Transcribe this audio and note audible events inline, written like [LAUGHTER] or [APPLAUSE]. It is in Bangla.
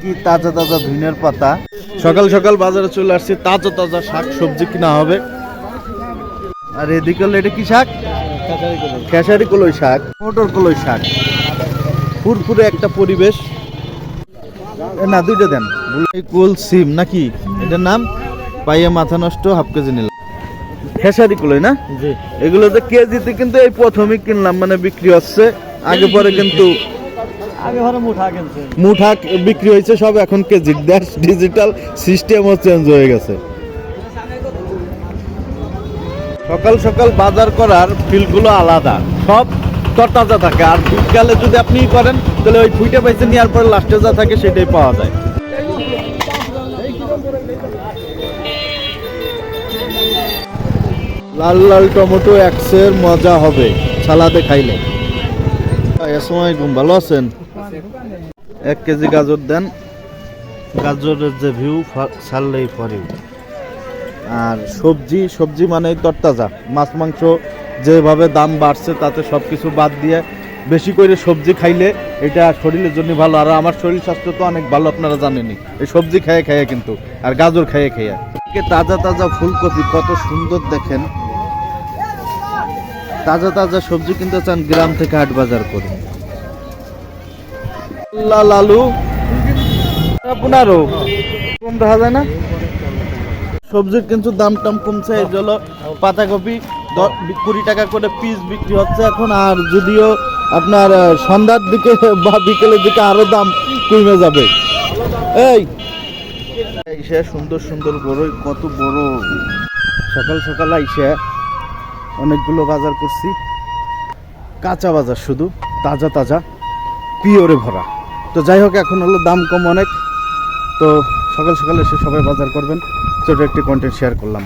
কি তাজা তাজা ধুইনের পাতা? সকাল সকাল বাজারে চলে আসছি তাজা তাজা শাক সবজি কিনা হবে। আর এদিকে হলো এটা কি শাক? খেসারি কলই শাক। মটর কলই শাক। ফুরফুরে একটা পরিবেশ। না দুইটা দেন। কুল সিম নাকি? এটার নাম? পাইয়ে মাথা নষ্ট হাফ কেজি নিলাম। খেসারি কলই না? এগুলো তো কেজিতে কিন্তু এই প্রথমই কিনলাম মানে বিক্রি হচ্ছে। আগে পরে কিন্তু মুঠা কিনছে। মুঠা বিক্রি হয়েছে সব এখন কেজি দেশ ডিজিটাল সিস্টেমও চেঞ্জ হয়ে গেছে। সকাল সকাল বাজার করার ফিলগুলো আলাদা সব তরতাজা থাকে। আর বিকালে যদি আপনি করেন তাহলে ওই ফুইটে পাইছে নেওয়ার পরে লাস্টে যা থাকে সেটাই পাওয়া যায়। লাল লাল টমেটো একসের মজা হবে সালাদে খাইলে। আসসালামাইকুম ভালো আছেন? এক কেজি গাজর দেন। গাজরের যে ভিউ ছাড়লেই পরে। আর সবজি সবজি মানে তরতাজা। মাছ, মাংস যেভাবে দাম বাড়ছে, তাতে সব কিছু বাদ দিয়ে বেশি করে সবজি খাইলে এটা শরীরের জন্য ভালো। আর আমার শরীর স্বাস্থ্য তো অনেক ভালো, আপনারা জানেনই। এই সবজি খেয়ে খেয়ে কিন্তু, আর গাজর খেয়ে খেয়ে তাজা তাজা ফুলকপি কত সুন্দর দেখেন। তাজা তাজা সবজি কিনতে চান গ্রাম থেকে হাট বাজার করে। লাল আলু পনেরো। কম দেখা যায় না? সবজির কিন্তু দাম টাম কমছে, এই জন্য পাতাকপি কুড়ি টাকা করে পিস বিক্রি হচ্ছে এখন, আর যদিও আপনার সন্ধ্যার দিকে [LAUGHS] বা বিকেলের দিকে আরও দাম কমে যাবে। এই। আইসে সুন্দর সুন্দর বড় কত বড়। সকাল সকাল আইসে অনেকগুলো বাজার করছি। কাঁচা বাজার শুধু, তাজা তাজা, পিওরে ভরা। তো যাই হোক, এখন হলো দাম কম অনেক। তো সকাল সকাল এসে সবাই বাজার করবেন। ছোটো একটি কন্টেন্ট শেয়ার করলাম।